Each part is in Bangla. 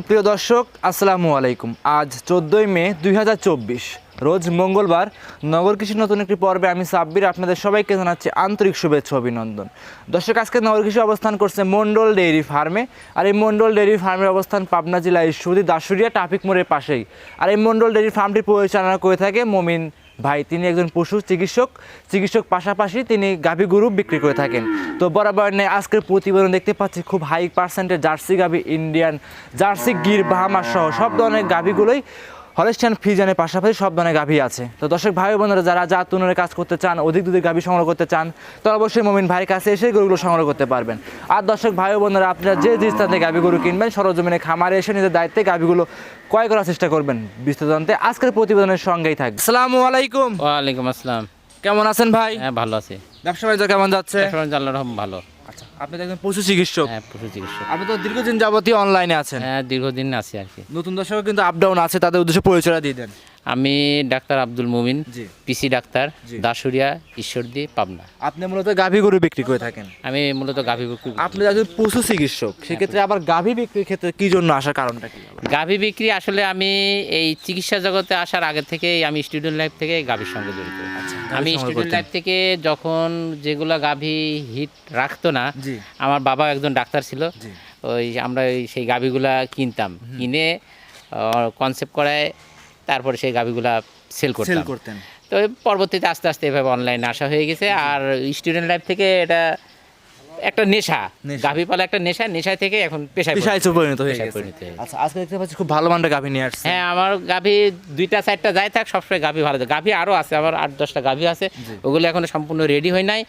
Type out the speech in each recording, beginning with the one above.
সুপ্রিয় দর্শক, আসসালামু আলাইকুম। আজ চোদ্দোই মে দুই হাজার চব্বিশ, রোজ মঙ্গলবার নগর কৃষি নতুন একটি পর্বে আমি সাব্বির, আপনাদের সবাইকে জানাচ্ছি আন্তরিক শুভেচ্ছা অভিনন্দন। দর্শক, আজকে নগর কৃষি অবস্থান করছে মন্ডল ডেইরি ফার্মে, আর এই মন্ডল ডেইরি ফার্মের অবস্থান পাবনা জেলায় ঈশ্বরদী দাসুরিয়া ট্রাফিক মোড়ের পাশেই। আর এই মন্ডল ডেইরি ফার্মটি পরিচালনা করে থাকে মমিন ভাই, তিনি একজন পশু চিকিৎসক। চিকিৎসক পাশাপাশি তিনি গাভী গরু বিক্রি করে থাকেন। তো বরাবর নেই আজকের প্রতিবেদন দেখতে পাচ্ছি, খুব হাই পার্সেন্টের জার্সি গাভী ইন্ডিয়ান জার্সি, গির বাহামা সহ সব ধরনের গাভীগুলোই হলেস্টিয়ান ফিজানের পাশাপাশি সব ধরনের গাভী আছে। তো দর্শক ভাই বোনেরা যারা জাত উন্নয়নের কাজ করতে চান অধিক দুধের গাভী সংগ্রহ করতে চান তারা অবশ্যই মমিন ভাইয়ের কাছে এসে গরুগুলো সংগ্রহ করতে পারবেন। আর দর্শক ভাই বোনেরা আপনারা যে যে স্থান থেকে গাভী গরু কিনবেন সরজমিনে খামারে এসে নিজের দায়িত্বে গাভীগুলো ক্রয় করার চেষ্টা করবেন। বিস্তারিত জানতে আজকের প্রতিবেদনের সঙ্গেই থাকবে। আসসালামু আলাইকুম। ওয়ালাইকুম আসসালাম। কেমন আছেন ভাই? হ্যাঁ ভালো আছি। ব্যবসা বাণিজ্য কেমন যাচ্ছে? আল্লাহ রহম ভালো। আপনি তো একজন পশু চিকিৎসক। হ্যাঁ পশু চিকিৎসক। আপনি তো দীর্ঘদিন যাবতীয় অনলাইনে আছেন। হ্যাঁ দীর্ঘদিন আছি আর কি। নতুন দর্শক কিন্তু আপডাউন আছে তাদের উদ্দেশ্যে পরিচয় দিয়ে দেন। আমি doctor Abdul Mumin ji. PC doctor. Dasuria Ishwardi Pabna. আপনি মূলত গাভী গরু বিক্রি করে থাকেন? আমি মূলত গাভী বিক্রি আপনি একজন পশু চিকিৎসক সেক্ষেত্রে আবার গাভী বিক্রির ক্ষেত্রে কি জন্য আসার কারণটা কি? গাভী বিক্রি আসলে আমি এই চিকিৎসা জগতে আসার আগে থেকেই আমি স্টুডেন্ট লাইফ থেকে গাভীর সঙ্গে জড়িত। আমি স্টুডেন্ট লাইফ থেকে যখন যেগুলো গাভী হিট রাখতো না আমার বাবা একজন ডাক্তার ছিল। ওই আমরা ওই সেই গাভীগুলা কিনতাম। কিনে কনসেপ্ট করায় তারপরে সেই গাভীগুলা সেল সেল করতাম। করতেন। তো পরবর্তীতে আস্তে আস্তে এভাবে অনলাইনে আসা হয়ে গেছে। আর স্টুডেন্ট লাইফ থেকে এটা একটা নেশা। নেশা। গাভী পালা একটা নেশা নেশা থেকে এখন পেশায় পেশায় পরিণত। পরিণত হয়ে পেশায় গেছে। পরিণত হয়ে আচ্ছা আজকে দেখতে পাচ্ছি খুব ভালো মানটা গাভী নিয়ে আসছে। হ্যাঁ আমার গাভী দুইটা চারটা যাই থাক সবসময় গাভী ভালো থাকে। গাভী আরও আছে আমার আট দশটা গাভী আছে। ওগুলো এখনও সম্পূর্ণ রেডি হয় নাই।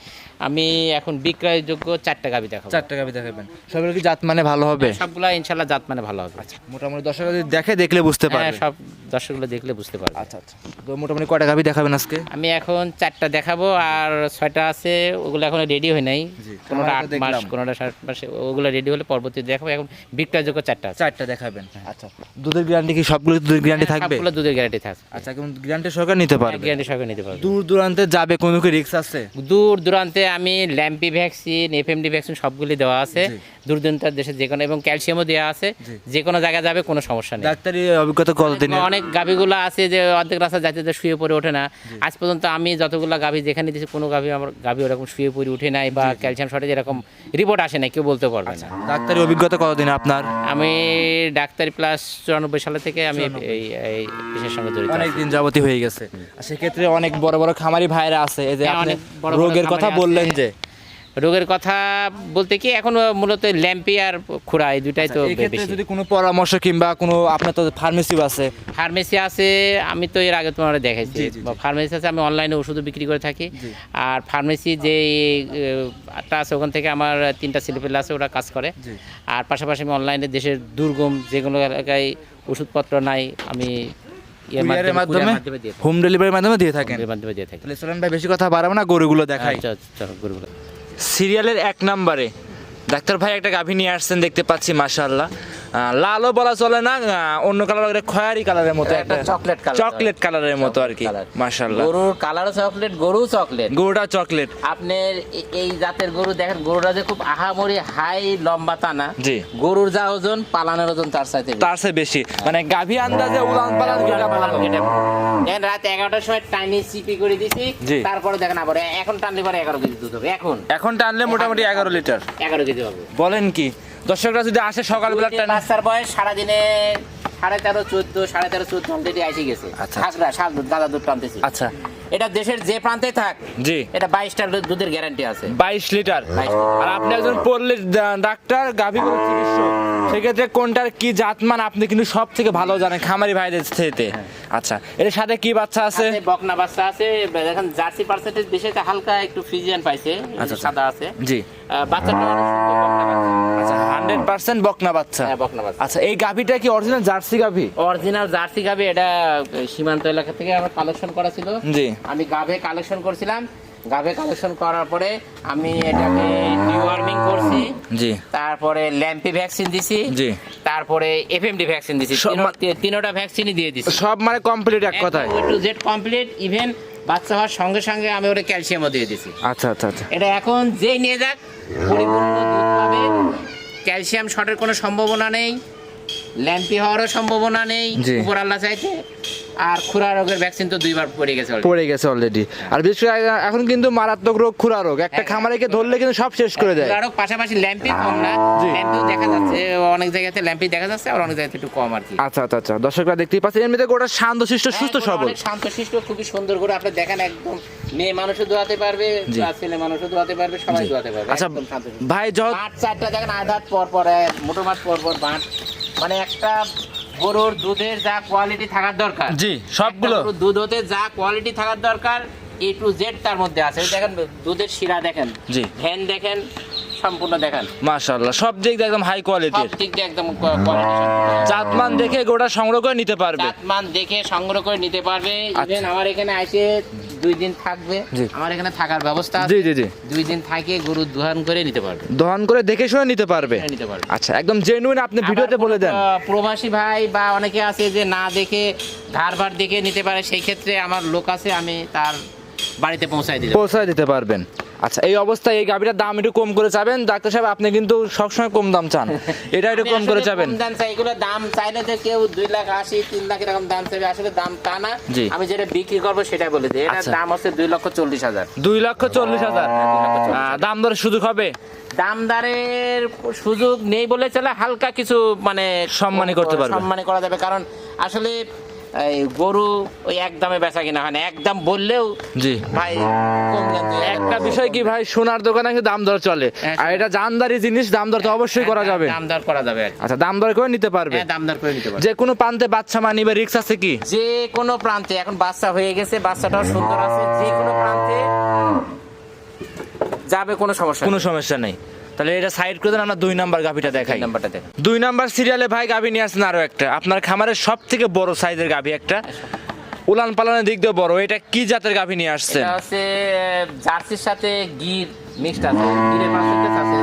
আমি এখন বিক্রয়যোগ্য চারটা গাভী দেখাবো। চারটা গাভী দেখাবেন। সবগুলো কি জাত মানে ভালো হবে? সবগুলা ইনশাল্লাহ জাত মানে ভালো হবে। মোটামুটি দর্শক যদি দেখে দেখলে বুঝতে হ্যাঁ পারবে। সব দর্শকগুলো দেখলে বুঝতে পারবে। আচ্ছা আচ্ছা। তো মোটামুটি কয়টা গাভী দেখাবেন আজকে? আমি এখন চারটা দেখাবো আর ছয়টা আছে ওগুলো এখনও রেডি হয় নাই। কোনোটা আট মাস। কোনোটা সাত মাসে ওগুলো রেডি হলে পরবর্তীতে দেখাবো। এখন বিক্রয়যোগ্য চারটা চারটা দেখাবেন। আচ্ছা দুধের গ্যারান্টি কি সবগুলো দুধের গ্যারান্টি থাকবে? হ্যাঁ, সবগুলো দুধের গ্যারান্টি থাকবে। আচ্ছা কেমন গ্যারান্টি সরকার নিতে পারবে। গ্যারান্টি সহকারে নিতে পারবে। দূর দূরান্তে যাবে কোনো কি রিস্ক আছে? দূর দূরান্তে আমি ল্যাম্পি ভ্যাকসিন এফএমডি ভ্যাকসিন সবগুলি দেওয়া আছে। দূর দূরান্তের দেশে যে কোনো এবং ক্যালসিয়ামও দেওয়া আছে। যে কোনো জায়গায় যাবে কোনো সমস্যা নেই। ডাক্তারি অভিজ্ঞতা কতদিন অনেক গাভীগুলো আছে যে অর্ধেক রাস্তা যাইতে যাইতে শুয়ে পড়ে ওঠে না। আজ পর্যন্ত আমি যতগুলো গাভী যেখানে দিয়েছি কোনো গাভী আমার গাভী ওরকম শুয়ে পড়ে উঠে নাই বা ক্যালসিয়াম শর্টেজ এরকম রিপোর্ট আসে না কেউ বলতে পারবে না। ডাক্তারি অভিজ্ঞতা কতদিন আপনার? আমি ডাক্তারি প্লাস চুরানব্বই সালে থেকে আমি এই পেশার সঙ্গে জড়িত অনেক দিন যাবতীয় হয়ে গেছে। সেক্ষেত্রে অনেক বড় বড় খামারি ভাইরা আছে এই যে হ্যাঁ, আপনি অনেক রোগের কথা বললেন যে রোগের কথা বলতে কি এখন মূলত ল্যাম্পি আর খুরা এই দুটাই তো ক্ষেত্রে বেশি। যদি কোনো পরামর্শ কিংবা কোনো আপনার তো ফার্মেসিও আছে। ফার্মেসি আছে আমি তো এর আগে তোমার জি। ফার্মেসি আছে আমি অনলাইনে ওষুধও বিক্রি করে থাকি। আর ফার্মেসি যে আটটা আছে ওখান থেকে আমার তিনটা ছেলেপেলে আছে ওরা কাজ করে। আর পাশাপাশি আমি অনলাইনে দেশের দুর্গম যে কোনো এলাকায় ওষুধপত্র নাই আমি কুরিয়ারের মাধ্যমে হোম ডেলিভারির মাধ্যমে দিয়ে থাকেন? মাধ্যমে দিয়ে থাকি। তাহলে সোলান ভাই বেশি কথা বাড়াবো না গরুগুলো দেখাই। আচ্ছা, আচ্ছা, গরুগুলো। সিরিয়ালের এক নম্বরে। ডাক্তার ভাই একটা গাভী নিয়ে আসছেন দেখতে পাচ্ছি মাশাআল্লাহ। লালও বলা চলে না অন্য কালার খয়ারি কালারের মতো একটা chocolate চকলেট কালারের মতো আর কি Colour। গরুর কালার চকলেট গরু চকলেট গরুটা চকলেট আপনার এই জাতের গরু দেখেন গরুটা যে খুব আহামরি হাই লম্বা টানা জি। গরুর যা ওজন পালানোর ওজন তার সাথে তার চেয়ে বেশি। মানে গাভী আন্দাজে উলান পালান যেটা পালান দেখেন রাত এগারোটার সময় টাইনি সিপি করে দিছি। তারপরে দেখেন আবার এখন টানলে পরে এগারো কেজি দুধ হবে এখন। এখন টানলে মোটামুটি এগারো লিটার। এগারো কেজি হবে বলেন কি? দর্শকরা যদি আসে সকালবেলা বাচ্চার বয়স সারাদিনে সাড়ে তেরো চোদ্দ সাড়ে তেরো চোদ্দ অলরেডি এসে গেছে। আচ্ছা। শাল দুধ দাদা দুধ টানতেছি আচ্ছা। এটা দেশের যে প্রান্তে থাক জি। এটা বাইশটার দুধের গ্যারান্টি আছে। বাইশ লিটার। 22 লিটার। আর আপনি একজন পড়লে ডাক্তার গাভী চিকিৎসক। সেক্ষেত্রে কোনটার কি জাতমান আপনি কিন্তু সব থেকে ভালো জানেন খামারি ভাইদের থেকে আচ্ছা এর সাথে কি বাচ্চা আছে? বকনা বাচ্চা আছে দেখেন জার্সি পার্সেন্টেজ বেশি হালকা একটু ফ্রিজিয়ান পাইছে আচ্ছা, সাদা আছে। জি। বাচ্চাটা। আচ্ছা হান্ড্রেড পার্সেন্ট বকনা বাচ্চা। হ্যাঁ বকনা বাচ্চা। আচ্ছা এই গাভীটা কি অরিজিনাল জার্সি গাভী? অরিজিনাল জার্সি গাবে এটা সীমান্ত এলাকা থেকে আমার কালেকশন করা ছিল। জি। আমি গাভে কালেকশন করছিলাম। গাভে কালেকশন করার পরে আমি এটাকে ডিওয়ার্মিং করছি। জি। তারপরে ল্যাম্পি ভ্যাকসিন দিছি। জি। তারপরে এফএমডি ভ্যাকসিন দিছি। তিনোটা ভ্যাকসিনই দিয়ে দিছি। সব মানে কমপ্লিট এক কথায়। টু জেড কমপ্লিট ইভেন বাচ্চা হওয়ার সঙ্গে সঙ্গে আমি ওটা ক্যালসিয়ামও দিয়ে দিছি। আচ্ছা আচ্ছা আচ্ছা। এটা এখন যেই নিয়ে যাক পরিপূর্ণ দুধ পাবে। ক্যালসিয়াম শর্টের কোনো সম্ভাবনা নেই। ল্যাম্পি হওয়ারও সম্ভাবনা নেই। উপর আল্লাহ চাইতে। আর খুরা রোগের ভ্যাকসিন তো দুইবার পড়ে গেছে পড়ে গেছে অলরেডি আর বিশেষ করে এখন কিন্তু মারাত্মক রোগ খুরা রোগ। একটা হ্যাঁ। খামারিকে ধরলে কিন্তু সব শেষ করে দেয়। খুরা রোগ পাশাপাশি ল্যাম্পি কম না। ল্যাম্পিও দেখা যাচ্ছে অনেক জায়গাতে ল্যাম্পি দেখা যাচ্ছে আর অনেক জায়গাতে একটু কম আর কি। আচ্ছা আচ্ছা আচ্ছা। দর্শকরা দেখতেই পাচ্ছেন এমনিতে গোটা শান্ত শিষ্ট সুস্থ হ্যাঁ, সবল। শান্তশিষ্ট খুবই সুন্দর করে আপনি দেখেন একদম মেয়ে মানুষও দোয়াতে পারবে ছেলে মানুষও দোয়াতে পারবে সবাই দোয়াতে পারবে আচ্ছা ভাই যত মাঠ চারটা দেখেন আধাত পর পর এক, মোটো মাঠ পর পর মাঠ মানে একটা গরুর দুধের যা কোয়ালিটি থাকার দরকার। জি সবগুলো। দুধ হতে যা কোয়ালিটি থাকার দরকার এ টু জেড তার মধ্যে আছে। দেখেন দুধের শিরা দেখেন। জি। ভ্যান দেখেন সম্পূর্ণ দেখেন। মাশাআল্লাহ সব দিক দিয়ে একদম হাই সব কোয়ালিটির দিক দিয়ে একদম জাতমান দেখে গোটা সংগ্রহ করে নিতে পারবে। জাতমান দেখে সংগ্রহ করে নিতে পারবে। আচ্ছা। ইভেন আমার এখানে আসে দুই দিন থাকবে। আমার এখানে থাকার ব্যবস্থা আছে। জি জি জি। দুই দিন থাকে গরু দুহান করে নিতে পারবে। দহন করে দেখে শুনে নিতে পারবে। নিতে পারবে। আচ্ছা একদম জেনুইন আপনি ভিডিওতে বলে দেন। প্রবাসী ভাই বা অনেকে আছে যে না দেখে ধার বার দেখে নিতে পারে সেই ক্ষেত্রে আমার লোক আছে আমি তার বাড়িতে পৌঁছাই দিতে পৌঁছায় দিতে পারবেন। আচ্ছা এই অবস্থায় এই গাভিটার দাম একটু কম করে চাবেন। ডাক্তার সাহেব আপনি কিন্তু সবসময় কম দাম চান। এটা একটু কম করে চাবেন। দাম চাই। এগুলো দাম চাইলে যে কেউ দুই লাখ আশি তিন লাখ এরকম দাম চাইবে আসলে দাম তা না। আমি যেটা বিক্রি করব সেটা বলে দিই। এটার আচ্ছা। দাম হচ্ছে দুই লক্ষ চল্লিশ হাজার। দুই লক্ষ চল্লিশ হাজার। দাম দরের সুযোগ হবে? দামদারের সুযোগ নেই বলে চলে হালকা কিছু মানে সম্মানী করতে পারবে। সম্মানী করা যাবে। কারণ আসলে এই গরু ওই এক দামে বেচা কিনা হয় না। এক দাম বললেও জি। ভাই একটা বিষয় কি ভাই সোনার দোকানে কিন্তু দাম দর চলে। হ্যাঁ, আর এটা জানদারি জিনিস দাম দর তো অবশ্যই করা যাবে। দাম দর করা যাবে। আচ্ছা দাম দর করে নিতে পারবে? হ্যাঁ দাম দর করে নিতে পারবে। যে কোনো প্রান্তে বাচ্চা মানিবে রিক্স আছে কি? যে কোনো প্রান্তে এখন বাচ্চা হয়ে গেছে বাচ্চাটাও সুন্দর আছে যে কোনো প্রান্তে যাবে কোনো সমস্যা কোনো সমস্যা নেই। তাহলে এটা সাইড করে দেন আমরা দুই নাম্বার গাভিটা দেখাই। নাম্বারটা দেখ দুই নাম্বার সিরিয়ালে ভাই গাভি নিয়ে আসছেন আরও একটা। আপনার খামারের সব থেকে বড় সাইজের গাভি একটা। উলান পালানের দিক দিয়ে বড়। এটা কি জাতের গাভি নিয়ে আসছে জার্সির সাথে গির মিক্সড আছে। গিরের পার্সেন্টেজ আছে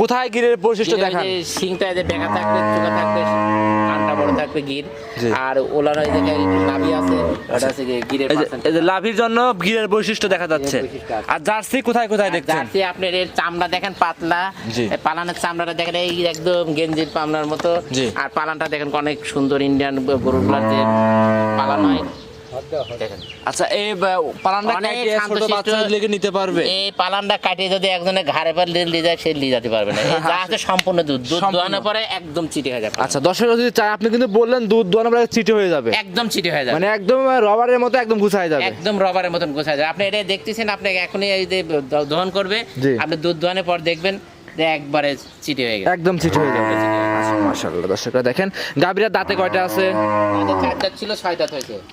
কোথায় গিরের বৈশিষ্ট্য দেখা সিংটা যে বেঁকা থাকবে চোখা থাকবে থাকবে গির। আর ওলার ওই জায়গায় লাভি আছে ওটা হচ্ছে গিরের এই যে- percentage। এই যে লাভির জন্য গিরের বৈশিষ্ট্য দেখা যাচ্ছে। আর জার্সি কোথায় কোথায় দেখছেন? জার্সি আপনার এর চামড়া দেখেন পাতলা। পালানের চামড়াটা দেখেন এই একদম গেঞ্জির পামনার মতো। আর পালানটা দেখেন অনেক সুন্দর ইন্ডিয়ান গরুর পালান হয় আচ্ছা এই পালানটা কাটিয়ে ছোট বাচ্চা লেগে নিতে পারবে। এই পালানটা কাটিয়ে যদি একজনের ঘাড়ে পর লিয়ে যায় সে লিয়ে যেতে পারবে না। যা আছে সম্পূর্ণ দুধ। দুধ দোয়ানোর পরে একদম চিটে হয়ে যাবে। আচ্ছা দর্শক যদি চায় আপনি কিন্তু বললেন দুধ দোয়ানো প্রায় চিটে হয়ে যাবে। একদম চিটে হয়ে যাবে। মানে একদম রবারের মতো একদম গুছায় যাবে। একদম রবারের মতন গোছায় যায় আপনি এটা দেখতেছেন আপনি এখনই এই যে দহন করবে। আপনি দুধ দোয়ানোর পর দেখবেন যে একবারে চিটে হয়ে গেছে। একদম চিটে হয়ে যাবে। মাশাআল্লাহ দর্শকরা দেখেন দাঁতে কয়টা আছে?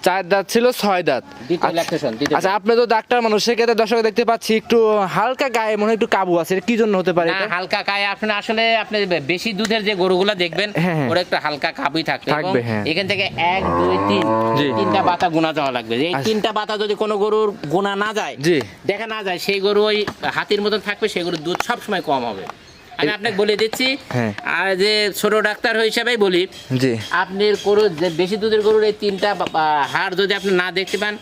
চার দাঁত ছিল ছয় দাঁত আচ্ছা- আচ্ছা আপনি তো ডাক্তার মানুষ সেক্ষেত্রে দর্শক দেখতে পাচ্ছি একটু হালকা গায়ে মনে একটু কাবু আছে কি জন্য হতে পারে হালকা কায় আপনি আসলে আপনি বেশি দুধের যে গরুগুলা দেখবেন হ্যাঁ, হ্যাঁ। ওরা একটু হালকা কাবুই থাকবে হ্যাঁ। এখান থেকে এক দুই তিন তিনটা বাতা গুণা যাওয়া লাগবে। এই আচ্ছা। তিনটা বাতা যদি কোনো গরুর গুণা না যায় দেখা না যায় সেই গরু ওই হাতির মতন থাকবে সেই গরুর দুধ সবসময় কম হবে। আমি আপনাকে বলে দিচ্ছি হ্যাঁ। আর যে ছোট ডাক্তার হিসাবেই বলি জি আপনি গরু যে বেশি দুধের গরুর এই তিনটা হাড় যদি আপনি না দেখতে পান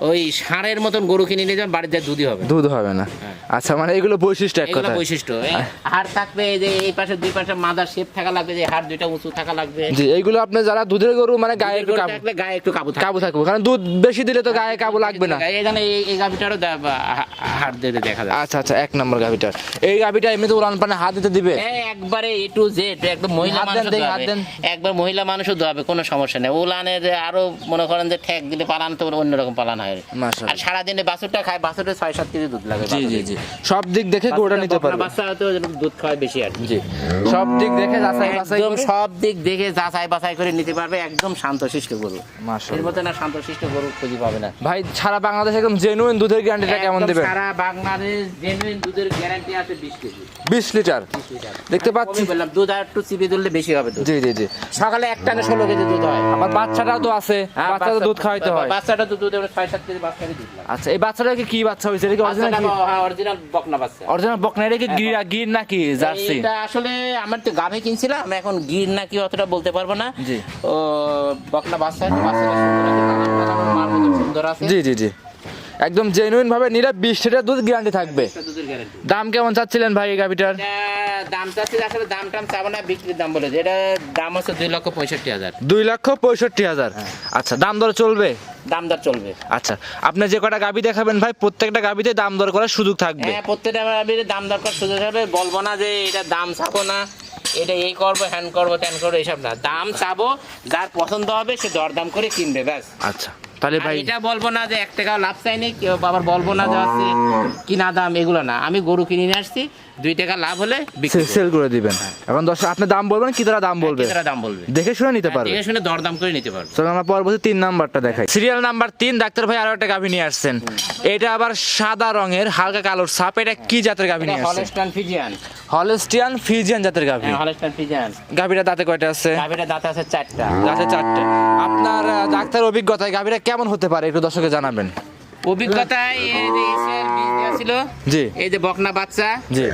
ওই ষাঁড়ের মতন গরু কিনে নিয়ে যান বাড়িতে দুধই হবে। দুধ হবে না। আচ্ছা মানে এগুলো বৈশিষ্ট্য এক কথা বৈশিষ্ট্য। হাড় থাকবে এই যে এই পাশে দুই পাশে মাদার শেপ থাকা লাগবে যে হাড় দুইটা উঁচু থাকা লাগবে। জি এইগুলো আপনি যারা দুধের গরু মানে গায়ে একটু কাবু থাকলে গায়ে একটু কাবু থাকবে। কাবু থাকবে কারণ দুধ বেশি দিলে তো গায়ে কাবু লাগবে না। এই জন্য এই- গাভিটারও হাড় দিতে দেখা যায় আচ্ছা আচ্ছা এক নম্বর গাভিটার। এই গাভিটা এমনিতে উড়ান পানে হাত দিতে দিবে? এই একবারে এ টু জেড একদম মহিলা দেন। একবার মহিলা মানুষও দোয়াবে কোনো সমস্যা নেই। উলানের আরও মনে করেন যে ঠেক দিলে পালান তো অন্যরকম পালান হয়। মাশাআল্লাহ। আর সারাদিনে বাছুরটা খায় বাছুরটা ছয় সাত কেজি দুধ লাগে জি জি জি। সব দিক দেখে গরুটা নিতে পারবে? বাচ্চা হয়তো দুধ খাওয়ায় বেশি আর জি। সব দিক দেখে যাচাই বাছাই একদম সব দিক দেখে যাচাই বাছাই করে নিতে পারবে একদম শান্তশিষ্ট গরু। এর মাশাআল্লাহ না শান্তশিষ্ট গরু খুঁজে পাবে না। ভাই সারা বাংলাদেশে একদম জেনুইন দুধের গ্যারান্টিটা কেমন দেবেন? সারা বাংলাদেশ জেনুইন দুধের গ্যারান্টি আছে বিশ কেজি। 20 লিটার। দেখতে পাচ্ছি। বললাম দুধ আর একটু চিপে ধরলে বেশি হবে দুধ। জি জি জি। সকালে এক টানে ষোলো কেজি দুধ হয়। আমার বাচ্চাটাও তো আছে হ্যাঁ, বাচ্চা তো বাচ্চা- দুধ খাওয়াইতে হয়। বাচ্চাটা তো দুধ ছয় সাত কেজি আচ্ছা এই বাচ্চাটাকে কি বাচ্চা হয়েছে? এটা কি অরিজিনাল বাচ্চাটা অরিজিনাল বকনা বাচ্চা। অরিজিনাল বকনা এটা কি গির গির নাকি জার্সি? এটা আসলে আমার তো গাভে কিনছিলাম এখন গির নাকি অতটা বলতে পারব না। জি। ও বকনা বাচ্চা আছে, বাচ্চাটা সুন্দর আছে জি জি জি। একদম জেনুইন ভাবে নিলে বিশ লিটার দুধ গ্যারান্টি থাকবে দাম কেমন চাচ্ছিলেন ভাই এই গাভিটার? দাম চাচ্ছি আসলে দাম টাম চাবো না বিক্রির দাম বলে এটা দাম হচ্ছে দুই লক্ষ পঁয়ষট্টি হাজার। দুই লক্ষ পঁয়ষট্টি হাজার। আচ্ছা দাম দর চলবে? দাম দর চলবে। আচ্ছা আপনি যে কটা গাবি দেখাবেন ভাই প্রত্যেকটা গাবিতে দাম দর করার সুযোগ থাকবে। হ্যাঁ প্রত্যেকটা গাভীর দাম দরকার সুযোগ হবে বলব না যে এটা দাম চাবো না এটা এই করব হ্যান করব ত্যান করব এইসব না। দাম চাবো যার পছন্দ হবে সে দরদাম করে কিনবে ব্যাস। আচ্ছা। তাহলে ভাই এটা বলব না যে এক টাকা লাভ চাই নেই আবার বলব না যে কিনা দাম এগুলো না। আমি গরু কিনে নিয়ে আসছি দুই টাকা লাভ হলে সেল করে। দিবেন। এখন দর্শক আপনি দাম বলবেন কি তারা দাম বলবে কি তারা দাম বলবে? দেখে শুনে নিতে পারবে। দেখে শুনে দরদাম করে নিতে পারবে। আমরা পরবর্তী তিন নাম্বারটা দেখাই। সিরিয়াল নাম্বার তিন ডাক্তার ভাই আরও একটা গাভী নিয়ে আসছেন। এটা আবার সাদা রঙের হালকা কালোর সাপ। এটা কি জাতের গাভী নিয়ে আসছেন? ফিজিয়ান। হলস্টিয়ান ফিজিয়ান জাতের গাভী। হ্যাঁ ফিজিয়ান। গাভীটা দাঁতে কয়টা আছে? গাভীটা দাঁত আছে চারটা। দাঁতে চারটে। আপনার ডাক্তার অভিজ্ঞতায় গাভীরা কেমন হতে পারে? একটু দর্শকে জানাবেন। অভিজ্ঞতায় এই যে এসএল বীজ দেওয়া ছিল জি। এই যে বকনা বাচ্চা। জি।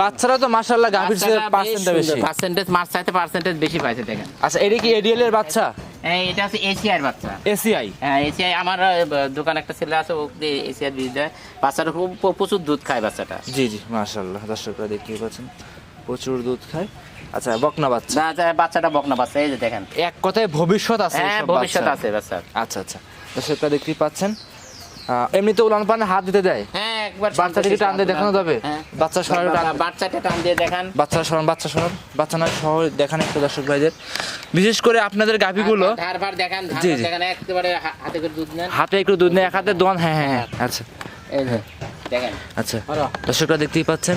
বাচ্চারা তো মাশাল্লাহ গাভীর চেয়ে পার্সেন্টটা বেশি পার্সেন্টেজ মাছ চাইতে পার্সেন্টেজ বেশি পাইছে দেখেন। আচ্ছা এটা কি এডিএল এর বাচ্চা? এই এটা হচ্ছে এশিয়ার বাচ্চা। এসিআই হ্যাঁ আমার দোকানে একটা ছেলে আছে ও বীজ দেয়। বাচ্চাটা খুব প্রচুর দুধ খায় বাচ্চাটা। জি জি মাশাল্লাহ দর্শকরা দেখতেই পাচ্ছেন প্রচুর দুধ খায়। আচ্ছা বকনা বাচ্চা। না, যা- বাচ্চাটা বকনা বাচ্চা এই যে দেখেন। এক কথায় ভবিষ্যৎ আছে হ্যাঁ ভবিষ্যৎ আছে বাচ্চার। আচ্ছা আচ্ছা। দর্শকরা দেখতেই পাচ্ছেন। এমনিতে উলান পানে হাত দিতে দেয়? হ্যাঁ একবার বাচ্চা থেকে টান দিয়ে দেখানো যাবে? হ্যাঁ। বাচ্চা সরানো বাচ্চাটা টান। দিয়ে দেখান। বাচ্চা সরান বাচ্চা সরান। বাচ্চা নয় সহ দেখান একটু দর্শক ভাইদের। বিশেষ করে আপনাদের গাভিগুলো ধার ভার দেখান জি, জি। দেখান একেবারে হাতে করে দুধ নেন। হাতে একটু দুধ নেই এক হাতে দোয়ান হ্যাঁ হ্যাঁ হ্যাঁ আচ্ছা। এই যে দেখেন। আচ্ছা। দর্শকরা দেখতেই পাচ্ছেন।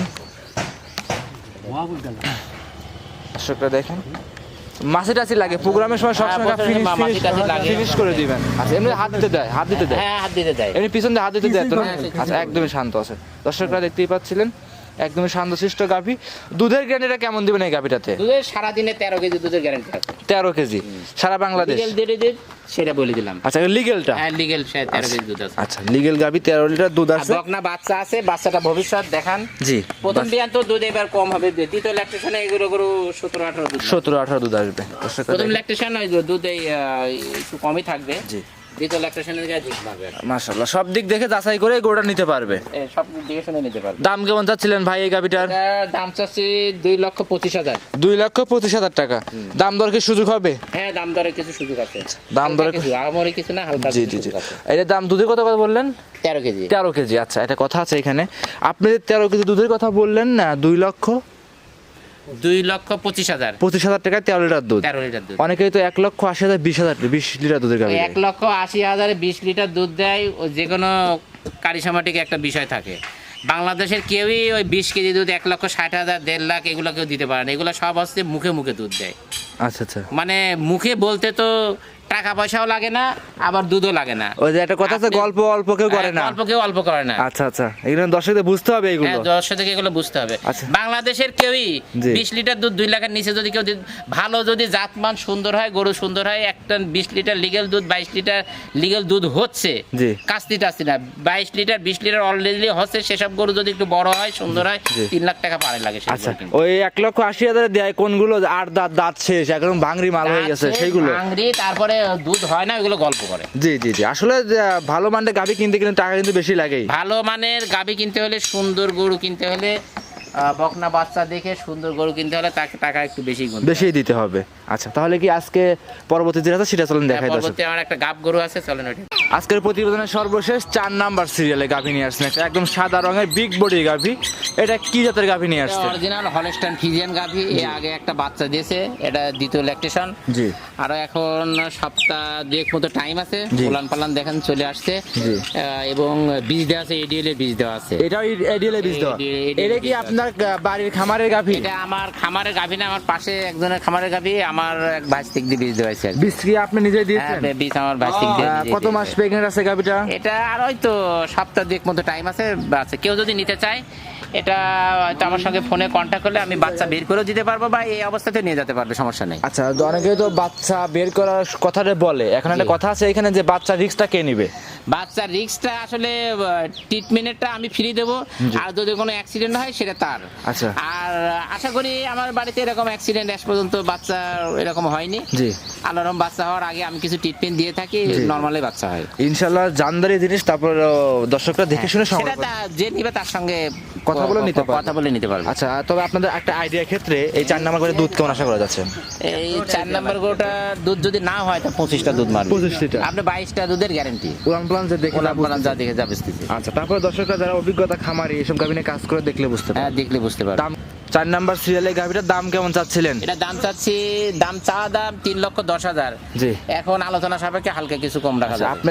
দর্শকরা দেখেন। মাছি টাছি লাগে প্রোগ্রামের সময় হ্যাঁ, সবসময় প্রোগ্রামে ফিনিশ মা- লাগে। ফিনিশ করে দিবেন। আচ্ছা এমনি হাত দিতে দেয় হাত দিতে দেয়। হ্যাঁ হাত দিতে দেয়। এমনি পিছন দিয়ে হাত দিতে দেয় তো না হ্যাঁ, আচ্ছা একদমই শান্ত আছে। দর্শকরা দেখতেই পাচ্ছিলেন একদমই শান্তশিষ্ট গাভী। দুধের গ্যারান্টিটা কেমন দিবেন এই গাভীটাতে? দুধের সারাদিনে তেরো কেজি দুধের গ্যারান্টি আছে। তেরো কেজি। সারা বাংলাদেশ? দিন সেটা বলে দিলাম। আচ্ছা লিগেলটা হ্যাঁ লিগেল তেরো কেজি দুধ আছে। আচ্ছা লিগেল গাভী তেরো লিটার দুধ আছে। বকনা বাচ্চা আছে বাচ্চাটা ভবিষ্যৎ দেখান। জি প্রথম বিয়ান তো দুধ এবার কম হবে। দ্বিতীয় ল্যাকটেশনে এগুলো গরু সতেরো আঠারো দুধ সতেরো আঠারো দুধ আসবে। প্রথম। ল্যাকটেশন দুধ এই একটু কমই থাকবে। জি। সব দিক দেখে যাচাই করে গোটা নিতে পারবে। দেখে শুনে নিতে পারবে। দাম কেমন চাচ্ছিলেন ভাই এই দাম চাচ্ছি দুই লক্ষ পঁচিশ হাজার। দুই লক্ষ পঁচিশ হাজার টাকা। দাম দর কি সুযোগ হবে? হ্যাঁ দাম দরে কিছু সুযোগ আছে। দাম দরে কিছু না হালকা জি কিছু জি জি। সুযোগ দাম দুধের কথা কথা বললেন? তেরো কেজি। তেরো কেজি আচ্ছা এটা কথা আছে এখানে। আপনি তেরো কেজি দুধের কথা বললেন না দুই লক্ষ দুই লক্ষ পঁচিশ হাজার। পঁচিশ হাজার টাকায় তেরো লিটার দুধ। তেরো লিটার দুধ। অনেকেই তো এক লক্ষ আশি হাজার বিশ হাজার বিশ লিটার দুধের গাড়ি এক লক্ষ আশি হাজার বিশ লিটার দুধ দেয় ও যে কোনো কারিসামাটিক একটা বিষয় থাকে। বাংলাদেশের কেউই ওই বিশ কেজি দুধ এক লক্ষ ষাট হাজার দেড় লাখ এগুলো কেউ দিতে পারে না। এগুলো সব হচ্ছে মুখে মুখে দুধ দেয়। আচ্ছা আচ্ছা। মানে মুখে বলতে তো টাকা পয়সাও লাগে না আবার দুধও লাগে না। ওই যে একটা কথা আছে গল্প অল্প কেউ করে না। অল্প কেউ অল্প করে না। আচ্ছা আচ্ছা এগুলো দর্শকদের বুঝতে হবে এগুলো। হ্যাঁ দর্শক এগুলো বুঝতে হবে। আচ্ছা। বাংলাদেশের কেউই। বিশ লিটার দুধ দুই লাখের নিচে যদি কেউ ভালো যদি জাতমান সুন্দর হয় গরু সুন্দর হয় একটা বিশ লিটার লিগেল দুধ বাইশ লিটার লিগেল দুধ হচ্ছে জি। কাস্তি টাস্তি না। বাইশ লিটার বিশ লিটার অলরেডি হচ্ছে সেসব গরু যদি একটু বড় হয় সুন্দর হয়। তিন লাখ টাকা পারে লাগে আচ্ছা ওই এক লক্ষ আশি হাজার দেয় কোনগুলো? আট দাঁত দাঁত শেষ একদম ভাঙরি মাল হয়ে গেছে সেইগুলো। ভাঙড়ি, তারপরে দুধ হয় না ওইগুলো গল্প করে। জি জি জি। আসলে ভালো মানের গাভী কিনতে কিন্তু টাকা কিন্তু বেশি লাগে ভালো মানের গাভী কিনতে হলে সুন্দর গরু কিনতে হলে বকনা বাচ্চা দেখে সুন্দর গরু কিনতে হলে তাকে টাকা একটু বেশি হবে। বেশি দিতে হবে। আচ্ছা তাহলে কি আজকে পরবর্তী যেটা আছে সেটা চলেন দেখাই দর্শক। পরবর্তী আমার একটা গাব গরু আছে চলেন ওইটা। আজকের প্রতিবেদনের সর্বশেষ চার নাম্বার সিরিয়ালে গাভি নিয়ে আসছেন একদম সাদা রঙের বিগ বডি গাভি। এটা কি জাতের গাভি নিয়ে আসছে অরিজিনাল হলস্টাইন ফিজিয়ান গাভি এর আগে একটা বাচ্চা দিয়েছে এটা দ্বিতীয় ল্যাকটেশন জি। আরও এখন সপ্তাহ দুয়েক মতো টাইম আছে। পোলান পালান দেখেন চলে আসছে। এবং বীজ দেওয়া আছে এডিএল এর বীজ দেওয়া আছে। এটাও এডিএল বীজ দেওয়া। এটা কি বীজ আপনার বাড়ির খামারের গাভী। এটা আমার খামারের গাভী না আমার পাশে একজনের খামারের গাভী আমার এক ভাস্তিক দিয়ে বীজ দেওয়া হয়েছে বীজ কি আপনি নিজে দিয়েছেন? হ্যাঁ, বীজ আমার ভাস্তিক দিয়ে কত মাস প্রেগনেন্ট আছে গাভীটা? এটা আর হয়তো সপ্তাহ দুয়েক মতো টাইম আছে আছে। কেউ যদি নিতে চায় এটা হয়তো আমার সঙ্গে ফোনে কন্ট্যাক্ট করলে আমি বাচ্চা বের করেও দিতে পারব বা এই অবস্থাতে নিয়ে যেতে পারবে সমস্যা নেই। আচ্ছা অনেকে তো বাচ্চা বের করার কথাটা বলে। এখন একটা কথা আছে এখানে যে বাচ্চা রিক্সটা কে নিবে? বাচ্চার রিস্কটা আসলে ট্রিটমেন্টটা আমি ফ্রি দেবো। আর যদি কোনো অ্যাক্সিডেন্ট হয় সেটা তার। আচ্ছা। আর আশা করি আমার বাড়িতে এরকম অ্যাক্সিডেন্ট আজ পর্যন্ত বাচ্চা এরকম হয়নি। জি। আল্লাহরম বাচ্চা হওয়ার আগে আমি কিছু ট্রিটমেন্ট দিয়ে থাকি। নর্মালি বাচ্চা হয়। ইনশাল্লাহ জানদারি জিনিস তারপর দর্শকরা দেখে শুনে সেটা যে নিবে তার সঙ্গে কথা কথা বলে নিতে পারবে। কথা বলে নিতে পারবে। আচ্ছা তবে আপনাদের একটা আইডিয়া ক্ষেত্রে এই চার নাম্বার করে দুধ কেমন আশা করা যাচ্ছে? এই চার নাম্বার গরুটা দুধ যদি না হয় তো পঁচিশটা দুধ মারবে। 25 লিটার। আপনি বাইশটা দুধের গ্যারেন্টি উড়ান প্লান যে দেখে ওনার বলান যা দেখে যা বেচতেছে আচ্ছা তারপরে দর্শকরা যারা অভিজ্ঞতা খামারি এসব গাভিনে কাজ করে দেখলে বুঝতে পারে হ্যাঁ দেখলে বুঝতে পারবে। দাম চার নাম্বার সিরিয়ালে গাভিটার দাম কেমন চাচ্ছিলেন? এটা দাম চাচ্ছি দাম চা দাম তিন লক্ষ দশ হাজার। জি। এখন আলোচনা সাপেক্ষে হালকা কিছু কম রাখা আচ্ছা আপনি